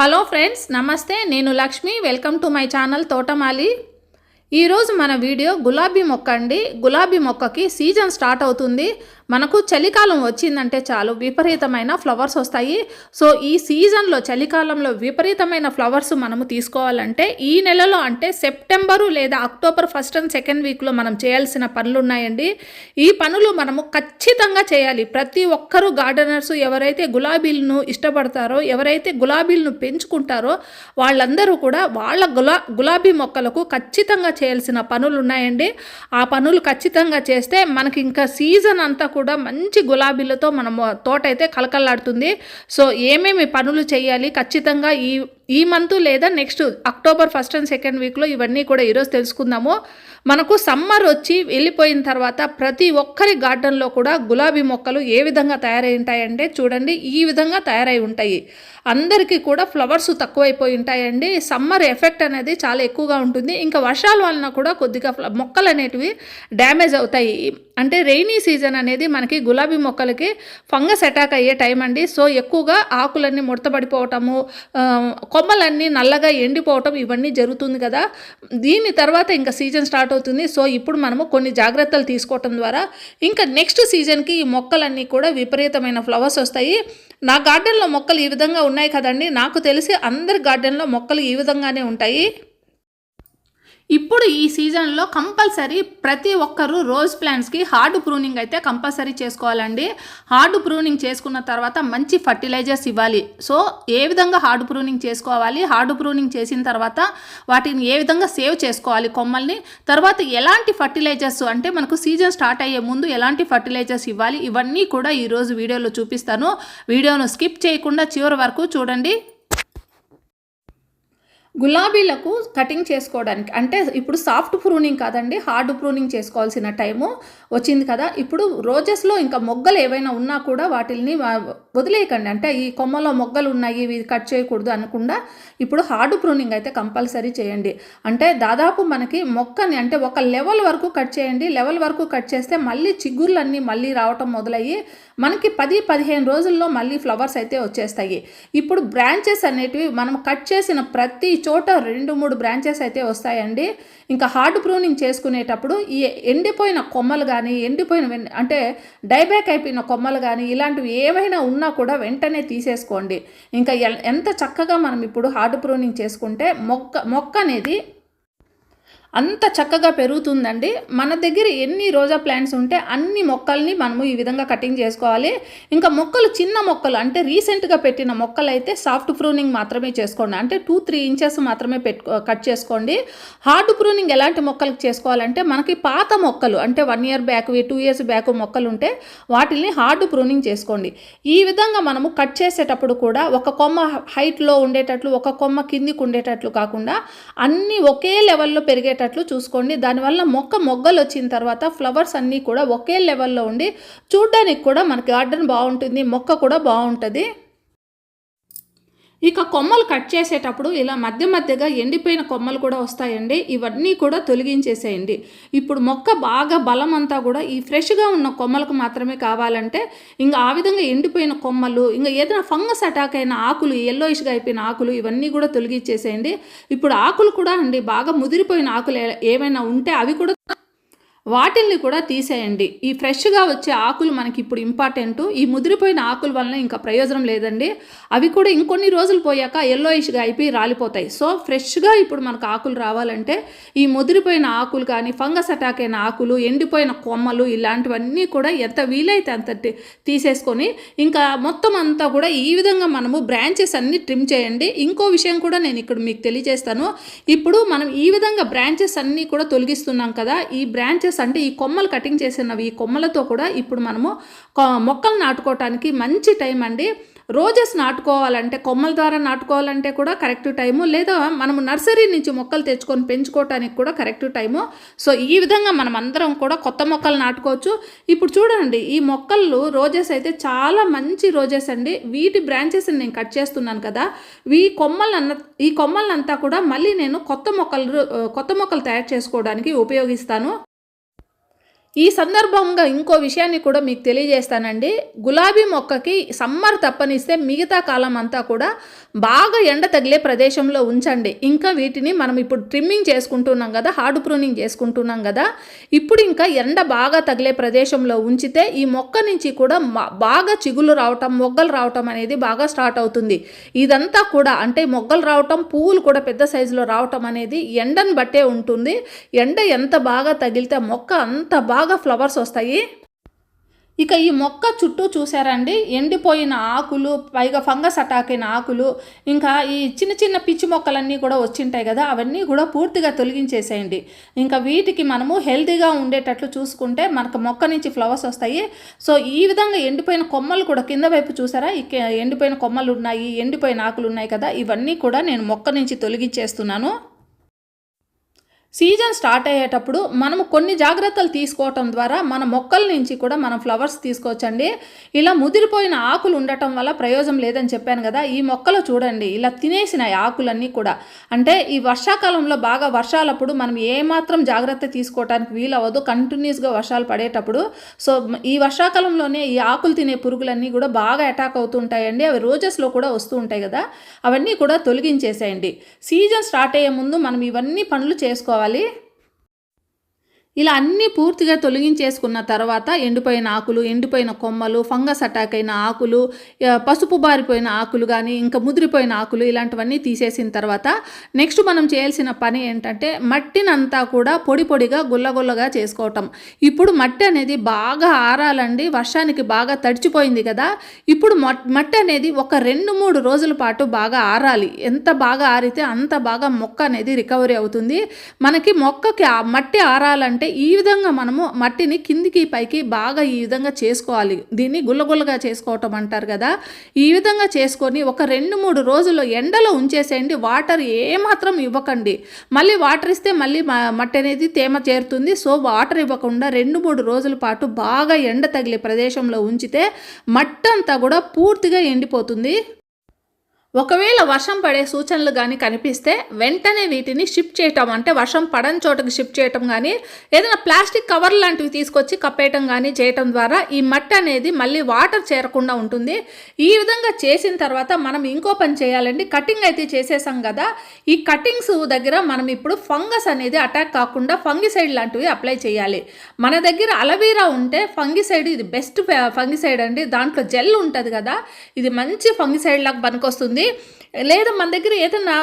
Hello friends నమస్తే. నేను Lakshmi. Welcome to my channel Thotamali. ఈరోజు మన వీడియో గులాబీ మొక్క అండి. గులాబీ మొక్కకి సీజన్ స్టార్ట్ అవుతుంది. మనకు చలికాలం వచ్చిందంటే చాలు విపరీతమైన ఫ్లవర్స్ వస్తాయి. సో ఈ సీజన్లో చలికాలంలో విపరీతమైన ఫ్లవర్స్ మనము తీసుకోవాలంటే ఈ నెలలో అంటే సెప్టెంబరు లేదా అక్టోబర్ ఫస్ట్ అండ్ సెకండ్ వీక్లో మనం చేయాల్సిన పనులు ఉన్నాయండి ఈ పనులు మనము ఖచ్చితంగా చేయాలి. ప్రతి ఒక్కరూ గార్డెనర్స్ ఎవరైతే గులాబీలను ఇష్టపడతారో ఎవరైతే గులాబీలను పెంచుకుంటారో వాళ్ళందరూ కూడా వాళ్ళ గులా గులాబీ మొక్కలకు ఖచ్చితంగా చేయాల్సిన పనులు ఉన్నాయండి ఆ పనులు ఖచ్చితంగా చేస్తే మనకి ఇంకా సీజన్ అంతా కూడా మంచి గులాబీలతో మనము తోట అయితే కలకల్లాడుతుంది సో ఏమేమి పనులు చేయాలి? ఖచ్చితంగా ఈ ఈ మంత్ లేదా next October first and second వీక్లో ఇవన్నీ కూడా ఈరోజు తెలుసుకుందాము. మనకు సమ్మర్ వచ్చి వెళ్ళిపోయిన తర్వాత ప్రతి ఒక్కరి గార్డెన్లో కూడా గులాబీ మొక్కలు ఏ విధంగా తయారై ఉంటాయంటే చూడండి ఈ విధంగా తయారై ఉంటాయి. అందరికీ కూడా ఫ్లవర్స్ తక్కువైపోయి ఉంటాయండి. సమ్మర్ ఎఫెక్ట్ అనేది చాలా ఎక్కువగా ఉంటుంది. ఇంకా వర్షాల వలన కూడా కొద్దిగా మొక్కలు అనేటివి డ్యామేజ్ అవుతాయి. అంటే రెయినీ సీజన్ అనేది మనకి గులాబీ మొక్కలకి ఫంగస్ అటాక్ అయ్యే టైం అండి. సో ఎక్కువగా ఆకులన్నీ ముడతపడిపోవటము కొమ్మలన్నీ నల్లగా ఎండిపోవటం ఇవన్నీ జరుగుతుంది కదా. దీని తర్వాత ఇంకా సీజన్ స్టార్ట్ అవుతుంది. సో ఇప్పుడు మనము కొన్ని జాగ్రత్తలు తీసుకోవటం ద్వారా ఇంకా నెక్స్ట్ సీజన్కి ఈ మొక్కలన్నీ కూడా విపరీతమైన ఫ్లవర్స్ వస్తాయి. నా గార్డెన్లో మొక్కలు ఈ విధంగా ఉన్నాయి కదండి. నాకు తెలిసి అందరి గార్డెన్లో మొక్కలు ఈ విధంగానే ఉంటాయి. ఇప్పుడు ఈ సీజన్లో కంపల్సరీ ప్రతి ఒక్కరూ రోజ్ ప్లాంట్స్కి హార్డ్ ప్రూనింగ్ అయితే కంపల్సరీ చేసుకోవాలండి. హార్డ్ ప్రూనింగ్ చేసుకున్న తర్వాత మంచి ఫర్టిలైజర్స్ ఇవ్వాలి. సో ఏ విధంగా హార్డ్ ప్రూనింగ్ చేసుకోవాలి? హార్డ్ ప్రూనింగ్ చేసిన తర్వాత వాటిని ఏ విధంగా సేవ్ చేసుకోవాలి కొమ్మల్ని? తర్వాత ఎలాంటి ఫర్టిలైజర్స్ అంటే మనకు సీజన్ స్టార్ట్ అయ్యే ముందు ఎలాంటి ఫర్టిలైజర్స్ ఇవ్వాలి? ఇవన్నీ కూడా ఈరోజు వీడియోలో చూపిస్తాను. వీడియోను స్కిప్ చేయకుండా చివరి వరకు చూడండి. గులాబీలకు కటింగ్ చేసుకోవడానికి అంటే ఇప్పుడు సాఫ్ట్ ప్రూనింగ్ కాదండి హార్డ్ ప్రూనింగ్ చేసుకోవాల్సిన టైము వచ్చింది కదా. ఇప్పుడు రోజెస్లో ఇంకా మొగ్గలు ఏవైనా ఉన్నా కూడా వాటిని వదిలేయకండి. అంటే ఈ కొమ్మలో మొగ్గలు ఉన్నాయి ఇవి కట్ చేయకూడదు అనకుండా ఇప్పుడు హార్డ్ ప్రూనింగ్ అయితే కంపల్సరీ చేయండి. అంటే దాదాపు మనకి మొక్కని అంటే ఒక లెవెల్ వరకు కట్ చేయండి. లెవెల్ వరకు కట్ చేస్తే మళ్ళీ చిగుర్లన్నీ మళ్ళీ రావటం మొదలయ్యి మనకి పది పదిహేను రోజుల్లో మళ్ళీ ఫ్లవర్స్ అయితే వచ్చేస్తాయి. ఇప్పుడు బ్రాంచెస్ అనేటివి మనం కట్ చేసిన ప్రతి చోట రెండు మూడు బ్రాంచెస్ అయితే వస్తాయండి. ఇంకా హార్డ్ ప్రూనింగ్ చేసుకునేటప్పుడు ఈ ఎండిపోయిన కొమ్మలు కానీ ఎండిపోయిన వెన్- అంటే డైబ్యాక్ అయిపోయిన కొమ్మలు కానీ ఇలాంటివి ఏమైనా ఉన్నా కూడా వెంటనే తీసేసుకోండి. ఇంకా ఎంత చక్కగా మనం ఇప్పుడు హార్డ్ ప్రూనింగ్ చేసుకుంటే మొక్క మొక్క అనేది అంత చక్కగా పెరుగుతుందండి. మన దగ్గర ఎన్ని రోజా ప్లాంట్స్ ఉంటే అన్ని మొక్కల్ని మనము ఈ విధంగా కటింగ్ చేసుకోవాలి. ఇంకా మొక్కలు చిన్న మొక్కలు అంటే రీసెంట్గా పెట్టిన మొక్కలు అయితే సాఫ్ట్ ప్రూనింగ్ మాత్రమే చేసుకోండి. అంటే టూ త్రీ ఇంచెస్ మాత్రమే పెట్టుకో కట్ చేసుకోండి. హార్డ్ ప్రూనింగ్ ఎలాంటి మొక్కలకు చేసుకోవాలంటే మనకి పాత మొక్కలు అంటే one year back two years back మొక్కలు ఉంటే వాటిని హార్డ్ ప్రూనింగ్ చేసుకోండి. ఈ విధంగా మనము కట్ చేసేటప్పుడు కూడా ఒక కొమ్మ హైట్లో ఉండేటట్లు ఒక కొమ్మ కిందికి ఉండేటట్లు కాకుండా అన్నీ ఒకే లెవెల్లో పెరిగే ఉండేటట్లు చూసుకోండి. దానివల్ల మొక్క మొగ్గలు వచ్చిన తర్వాత ఫ్లవర్స్ అన్నీ కూడా ఒకే లెవెల్లో ఉండి చూడ్డానికి కూడా మనకి గార్డెన్ బాగుంటుంది మొక్క కూడా బాగుంటుంది. ఇక కొమ్మలు కట్ చేసేటప్పుడు ఇలా మధ్య మధ్యగా ఎండిపోయిన కొమ్మలు కూడా వస్తాయండి. ఇవన్నీ కూడా తొలగించేసేయండి. ఇప్పుడు మొక్క బాగా బలం అంతా కూడా ఈ ఫ్రెష్గా ఉన్న కొమ్మలకు మాత్రమే కావాలంటే ఇంకా ఆ విధంగా ఎండిపోయిన కొమ్మలు ఇంకా ఏదైనా ఫంగస్ అటాక్ అయిన ఆకులు ఎల్లోయిష్గా అయిపోయిన ఆకులు ఇవన్నీ కూడా తొలగించేసేయండి. ఇప్పుడు ఆకులు కూడా అండి బాగా ముదిరిపోయిన ఆకులు ఏమైనా ఉంటే అవి కూడా వాటిల్ని కూడా తీసేయండి. ఈ ఫ్రెష్గా వచ్చే ఆకులు మనకి ఇప్పుడు ఇంపార్టెంట్. ఈ ముదిరిపోయిన ఆకుల వలన ఇంకా ప్రయోజనం లేదండి. అవి కూడా ఇంకొన్ని రోజులు పోయాక ఎల్లోయిష్గా అయిపోయి రాలిపోతాయి. సో ఫ్రెష్గా ఇప్పుడు మనకు ఆకులు రావాలంటే ఈ ముదిరిపోయిన ఆకులు కానీ ఫంగస్ అటాక్ అయిన ఆకులు ఎండిపోయిన కొమ్మలు ఇలాంటివన్నీ కూడా ఎంత వీలైతే అంత తీసేసుకొని ఇంకా మొత్తం అంతా కూడా ఈ విధంగా మనము బ్రాంచెస్ అన్నీ ట్రిమ్ చేయండి. ఇంకో విషయం కూడా నేను ఇక్కడ మీకు తెలియజేస్తాను. ఇప్పుడు మనం ఈ విధంగా బ్రాంచెస్ అన్నీ కూడా తొలగిస్తున్నాం కదా. ఈ బ్రాంచెస్ అంటే ఈ కొమ్మలు కటింగ్ చేసినవి ఈ కొమ్మలతో కూడా ఇప్పుడు మనము కొ- మొక్కలు నాటుకోవటానికి మంచి టైం అండి. రోజెస్ నాటుకోవాలంటే కొమ్మల ద్వారా నాటుకోవాలంటే కూడా కరెక్ట్ టైము లేదా మనము నర్సరీ నుంచి మొక్కలు తెచ్చుకొని పెంచుకోవటానికి కూడా కరెక్ట్ టైము సో ఈ విధంగా మనం అందరం కూడా కొత్త మొక్కలు నాటుకోవచ్చు. ఇప్పుడు చూడండి ఈ మొక్కలు రోజెస్ అయితే చాలా మంచి రోజెస్ అండి. వీటి బ్రాంచెస్ని నేను కట్ చేస్తున్నాను కదా. ఈ కొమ్మలన్న ఈ కొమ్మలంతా కూడా మళ్ళీ నేను కొత్త మొక్కలు కొత్త మొక్కలు తయారు చేసుకోవడానికి ఉపయోగిస్తాను. ఈ సందర్భంగా ఇంకో విషయాన్ని కూడా మీకు తెలియజేస్తానండి. గులాబీ మొక్కకి సమ్మర్ తప్పనిస్తే మిగతా కాలం అంతా కూడా బాగా ఎండ తగిలే ప్రదేశంలో ఉంచండి. ఇంకా వీటిని మనం ఇప్పుడు ట్రిమ్మింగ్ చేసుకుంటున్నాం కదా హార్డ్ ప్రూనింగ్ చేసుకుంటున్నాం కదా ఇప్పుడు ఇంకా ఎండ బాగా తగిలే ప్రదేశంలో ఉంచితే ఈ మొక్క నుంచి కూడా బాగా చిగులు రావటం మొగ్గలు రావటం అనేది బాగా స్టార్ట్ అవుతుంది. ఇదంతా కూడా అంటే మొగ్గలు రావటం పువ్వులు కూడా పెద్ద సైజులో రావటం అనేది ఎండను బట్టే ఉంటుంది. ఎండ ఎంత బాగా తగిలితే మొక్క అంత బాగా బాగా ఫ్లవర్స్ వస్తాయి. ఇక ఈ మొక్క చుట్టూ చూసారండి ఎండిపోయిన ఆకులు పైగా ఫంగస్ అటాక్ అయిన ఆకులు ఇంకా ఈ చిన్న చిన్న పిచ్చి మొక్కలన్నీ కూడా వచ్చింటాయి కదా అవన్నీ కూడా పూర్తిగా తొలగించేసేయండి. ఇంకా వీటికి మనము హెల్తీగా ఉండేటట్లు చూసుకుంటే మనకు మొక్క నుంచి ఫ్లవర్స్ వస్తాయి. సో ఈ విధంగా ఎండిపోయిన కొమ్మలు కూడా కింద వైపు చూసారా? ఇక ఎండిపోయిన కొమ్మలు ఉన్నాయి ఎండిపోయిన ఆకులు ఉన్నాయి కదా ఇవన్నీ కూడా నేను మొక్క నుంచి తొలగించేస్తున్నాను. సీజన్ స్టార్ట్ అయ్యేటప్పుడు మనము కొన్ని జాగ్రత్తలు తీసుకోవటం ద్వారా మన మొక్కల నుంచి కూడా మనం ఫ్లవర్స్ తీసుకోవచ్చండి. ఇలా ముదిరిపోయిన ఆకులు ఉండటం వల్ల ప్రయోజనం లేదని చెప్పాను కదా ఈ మొక్కలు చూడండి. ఇలా తినేసిన ఆకులన్నీ కూడా. అంటే ఈ వర్షాకాలంలో బాగా వర్షాలప్పుడు మనం ఏమాత్రం జాగ్రత్త తీసుకోవడానికి వీలవ్వదు. కంటిన్యూస్గా వర్షాలు పడేటప్పుడు. సో ఈ వర్షాకాలంలోనే ఈ ఆకులు తినే పురుగులన్నీ కూడా బాగా అటాక్ అవుతుంటాయండి. అవి రోజెస్లో కూడా వస్తూ ఉంటాయి కదా అవన్నీ కూడా తొలగించేసేయండి. సీజన్ స్టార్ట్ అయ్యే ముందు మనం ఇవన్నీ పనులు చేసుకోవాలి. చేసుకోవాలి ఇలా అన్నీ పూర్తిగా తొలగించేసుకున్న తర్వాత ఎండిపోయిన ఆకులు ఎండిపోయిన కొమ్మలు ఫంగస్ అటాక్ అయిన ఆకులు పసుపు బారిపోయిన ఆకులు కానీ ఇంకా ముదిరిపోయిన ఆకులు ఇలాంటివన్నీ తీసేసిన తర్వాత నెక్స్ట్ మనం చేయాల్సిన పని ఏంటంటే మట్టినంతా కూడా పొడి పొడిగా గుల్లగుల్లగా చేసుకోవటం. ఇప్పుడు మట్టి అనేది బాగా ఆరాలండి. వర్షానికి బాగా తడిచిపోయింది కదా. ఇప్పుడు మట్టి అనేది ఒక రెండు మూడు రోజుల పాటు బాగా ఆరాలి. ఎంత బాగా ఆరితే అంత బాగా మొక్క అనేది రికవరీ అవుతుంది. మనకి మొక్కకి ఆ మట్టి ఆరాలంటే ఈ విధంగా మనము మట్టిని కిందికి పైకి బాగా ఈ విధంగా చేసుకోవాలి. దీన్ని గుల్లగుల్లగా చేసుకోవటం అంటారు కదా. ఈ విధంగా చేసుకొని ఒక రెండు మూడు రోజులు ఎండలో ఉంచేసేయండి. వాటర్ ఏమాత్రం ఇవ్వకండి. మళ్ళీ వాటర్ ఇస్తే మళ్ళీ మట్టి అనేది తేమ చేరుతుంది. సో వాటర్ ఇవ్వకుండా రెండు మూడు రోజుల పాటు బాగా ఎండ తగిలే ప్రదేశంలో ఉంచితే మట్టంతా కూడా పూర్తిగా ఎండిపోతుంది. ఒకవేళ వర్షం పడే సూచనలు కానీ కనిపిస్తే వెంటనే వీటిని షిఫ్ట్ చేయటం అంటే వర్షం పడని చోటకి షిఫ్ట్ చేయటం కానీ ఏదైనా ప్లాస్టిక్ కవర్ లాంటివి తీసుకొచ్చి కప్పేయటం కానీ చేయటం ద్వారా ఈ మట్టి అనేది మళ్ళీ వాటర్ చేరకుండా ఉంటుంది. ఈ విధంగా చేసిన తర్వాత మనం ఇంకో పని చేయాలండి. కటింగ్ అయితే చేసేసాం కదా ఈ కటింగ్స్ దగ్గర మనం ఇప్పుడు ఫంగస్ అనేది అటాక్ కాకుండా ఫంగిసైడ్ లాంటివి అప్లై చేయాలి. మన దగ్గర అలవీరా ఉంటే ఫంగిసైడ్ ఇది బెస్ట్ ఫంగిసైడ్ అండి. దాంట్లో జెల్ ఉంటుంది కదా ఇది మంచి ఫంగిసైడ్ లాగా పనికొస్తుంది. లేదా మన దగ్గర ఏదైనా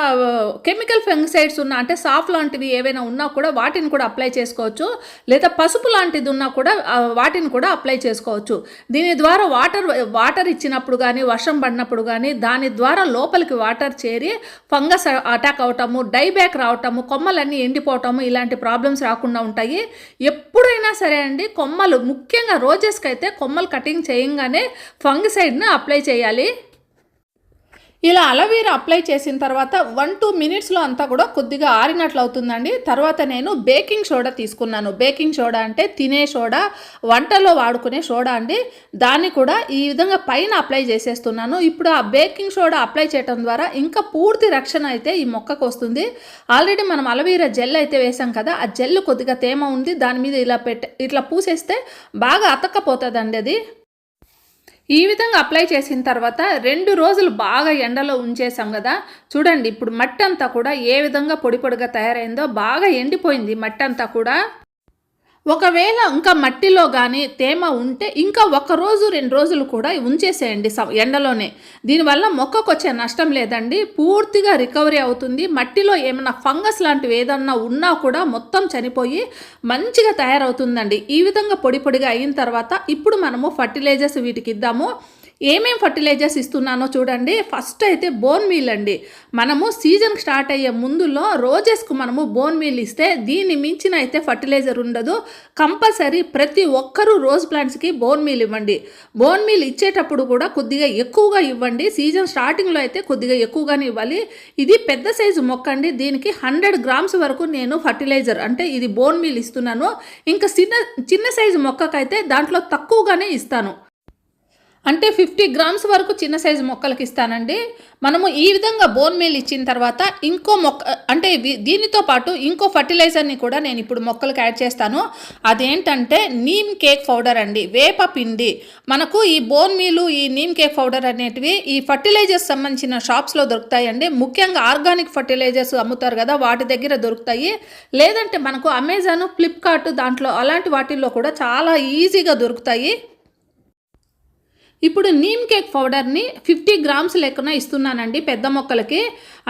కెమికల్ ఫంగిసైడ్స్ ఉన్నా అంటే సాఫ్ లాంటివి ఏవైనా ఉన్నా కూడా వాటిని కూడా అప్లై చేసుకోవచ్చు. లేదా పసుపు లాంటిది ఉన్నా కూడా వాటిని కూడా అప్లై చేసుకోవచ్చు. దీని ద్వారా వాటర్ వాటర్ ఇచ్చినప్పుడు కానీ వర్షం పడినప్పుడు కానీ దాని ద్వారా లోపలికి వాటర్ చేరి ఫంగస్ అటాక్ అవటము డైబ్యాక్ రావటము కొమ్మలన్నీ ఎండిపోవటము ఇలాంటి ప్రాబ్లమ్స్ రాకుండా ఉంటాయి. ఎప్పుడైనా సరే అండి కొమ్మలు ముఖ్యంగా రోజెస్కి అయితే కొమ్మలు కటింగ్ చేయంగానే ఫంగిసైడ్ని అప్లై చేయాలి. ఇలా అలవీరా అప్లై చేసిన తర్వాత వన్ టూ మినిట్స్లో అంతా కూడా కొద్దిగా ఆరినట్లు అవుతుందండి. తర్వాత నేను బేకింగ్ సోడా తీసుకున్నాను. బేకింగ్ సోడా అంటే తినే సోడా వంటలో వాడుకునే సోడా అండి. దాన్ని కూడా ఈ విధంగా పైన అప్లై చేసేస్తున్నాను. ఇప్పుడు ఆ బేకింగ్ సోడా అప్లై చేయడం ద్వారా ఇంకా పూర్తి రక్షణ అయితే ఈ మొక్కకు వస్తుంది. ఆల్రెడీ మనం అలవీరా జెల్ అయితే వేసాం కదా ఆ జెల్ కొద్దిగా తేమ ఉంది. దాని మీద ఇలా పెట్ట ఇట్లా పూసేస్తే బాగా అతక్కపోతుందండి అది. ఈ విధంగా అప్లై చేసిన తర్వాత రెండు రోజులు బాగా ఎండలో ఉంచేసాం కదా. చూడండి ఇప్పుడు మట్టి అంతా కూడా ఏ విధంగా పొడి పొడిగా తయారైందో బాగా ఎండిపోయింది మట్టి అంతా కూడా. ఒకవేళ ఇంకా మట్టిలో కానీ తేమ ఉంటే ఇంకా ఒక రోజు రెండు రోజులు కూడా ఉంచేసేయండి స- ఎండలోనే. దీనివల్ల మొక్కకు వచ్చే నష్టం లేదండి. పూర్తిగా రికవరీ అవుతుంది. మట్టిలో ఏమైనా ఫంగస్ లాంటివి ఏదన్నా ఉన్నా కూడా మొత్తం చనిపోయి మంచిగా తయారవుతుందండి. ఈ విధంగా పొడి పొడిగా అయిన తర్వాత ఇప్పుడు మనము ఫర్టిలైజర్స్ వీటికి ఇద్దాము. ఏమేం ఫర్టిలైజర్స్ ఇస్తున్నానో చూడండి. ఫస్ట్ అయితే బోన్ మీల్ అండి. మనము సీజన్ స్టార్ట్ అయ్యే ముందులో రోజెస్కు మనము బోన్ మీల్ ఇస్తే దీన్ని మించిన అయితే ఫర్టిలైజర్ ఉండదు. కంపల్సరీ ప్రతి ఒక్కరూ రోజ్ ప్లాంట్స్కి బోన్ మీల్ ఇవ్వండి. బోన్ మీల్ ఇచ్చేటప్పుడు కూడా కొద్దిగా ఎక్కువగా ఇవ్వండి. సీజన్ స్టార్టింగ్లో అయితే కొద్దిగా ఎక్కువగానే ఇవ్వాలి. ఇది పెద్ద సైజు మొక్క అండి. దీనికి హండ్రెడ్ గ్రామ్స్ వరకు నేను ఫర్టిలైజర్ అంటే ఇది బోన్ మీల్ ఇస్తున్నాను. ఇంకా చిన్న చిన్న సైజు మొక్కకైతే దాంట్లో తక్కువగానే ఇస్తాను. అంటే ఫిఫ్టీ గ్రామ్స్ వరకు చిన్న సైజు మొక్కలకి ఇస్తానండి. మనము ఈ విధంగా బోన్ మీల్ ఇచ్చిన తర్వాత ఇంకో మొక్క అంటే దీనితో పాటు ఇంకో ఫర్టిలైజర్ని కూడా నేను ఇప్పుడు మొక్కలకు యాడ్ చేస్తాను. అదేంటంటే నీమ్ కేక్ పౌడర్ అండి వేప పిండి. మనకు ఈ బోన్ మీలు ఈ నీమ్ కేక్ పౌడర్ అనేటివి ఈ ఫర్టిలైజర్స్ సంబంధించిన షాప్స్లో దొరుకుతాయండి. ముఖ్యంగా ఆర్గానిక్ ఫర్టిలైజర్స్ అమ్ముతారు కదా వాటి దగ్గర దొరుకుతాయి. లేదంటే మనకు అమెజాన్ ఫ్లిప్కార్ట్ దాంట్లో అలాంటి వాటిల్లో కూడా చాలా ఈజీగా దొరుకుతాయి. ఇప్పుడు నీమ్ కేక్ పౌడర్ని ఫిఫ్టీ గ్రామ్స్ లెక్కన ఇస్తున్నానండి పెద్ద మొక్కలకి.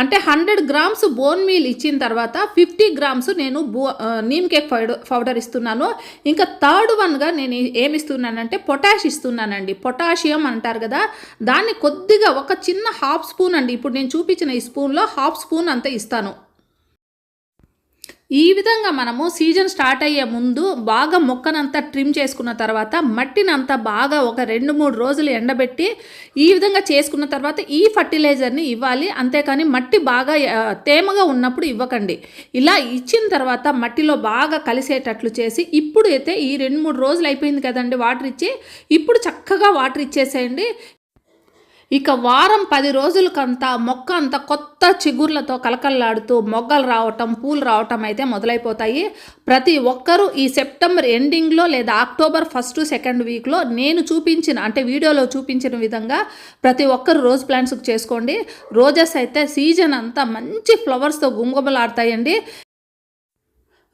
అంటే హండ్రెడ్ గ్రామ్స్ బోన్ మీల్ ఇచ్చిన తర్వాత ఫిఫ్టీ గ్రామ్స్ నేను బో నీమ్ కేక్ పౌడర్ పౌడర్ ఇస్తున్నాను. ఇంకా థర్డ్ వన్గా నేను ఏమి ఇస్తున్నానంటే పొటాష్ ఇస్తున్నానండి. పొటాషియం అంటారు కదా దాన్ని కొద్దిగా ఒక చిన్న హాఫ్ స్పూన్ అండి. ఇప్పుడు నేను చూపించిన ఈ స్పూన్లో హాఫ్ స్పూన్ అంతా ఇస్తాను. ఈ విధంగా మనము సీజన్ స్టార్ట్ అయ్యే ముందు బాగా మొక్కనంతా ట్రిమ్ చేసుకున్న తర్వాత మట్టినంతా బాగా ఒక రెండు మూడు రోజులు ఎండబెట్టి ఈ విధంగా చేసుకున్న తర్వాత ఈ ఫర్టిలైజర్ని ఇవ్వాలి. అంతేకాని మట్టి బాగా తేమగా ఉన్నప్పుడు ఇవ్వకండి. ఇలా ఇచ్చిన తర్వాత మట్టిలో బాగా కలిసేటట్లు చేసి ఇప్పుడు అయితే ఈ రెండు మూడు రోజులు అయిపోయింది కదండి వాటర్ ఇచ్చి ఇప్పుడు చక్కగా వాటర్ ఇచ్చేసేయండి. ఇక వారం పది రోజులకంతా మొక్క అంతా కొత్త చిగుర్లతో కలకల్లాడుతూ మొగ్గలు రావటం పూలు రావటం అయితే మొదలైపోతాయి. ప్రతి ఒక్కరూ ఈ సెప్టెంబర్ ఎండింగ్లో లేదా అక్టోబర్ ఫస్ట్ సెకండ్ వీక్లో నేను చూపించిన అంటే వీడియోలో చూపించిన విధంగా ప్రతి ఒక్కరు రోజ్ ప్లాంట్స్ చేసుకోండి. రోజెస్ అయితే సీజన్ అంతా మంచి ఫ్లవర్స్తో గుమగుమలాడతాయండి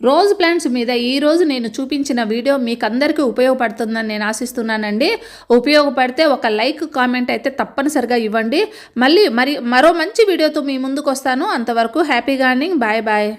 రోజ్ ప్లాంట్స్ మీద ఈరోజు నేను చూపించిన వీడియో మీకు అందరికీ ఉపయోగపడుతుందని నేను ఆశిస్తున్నానండి. ఉపయోగపడితే ఒక లైక్ కామెంట్ అయితే తప్పనిసరిగా ఇవ్వండి. మళ్ళీ మరి మరో మంచి వీడియోతో మీ ముందుకు వస్తాను అంతవరకు హ్యాపీ గార్నింగ్ బాయ్ బాయ్.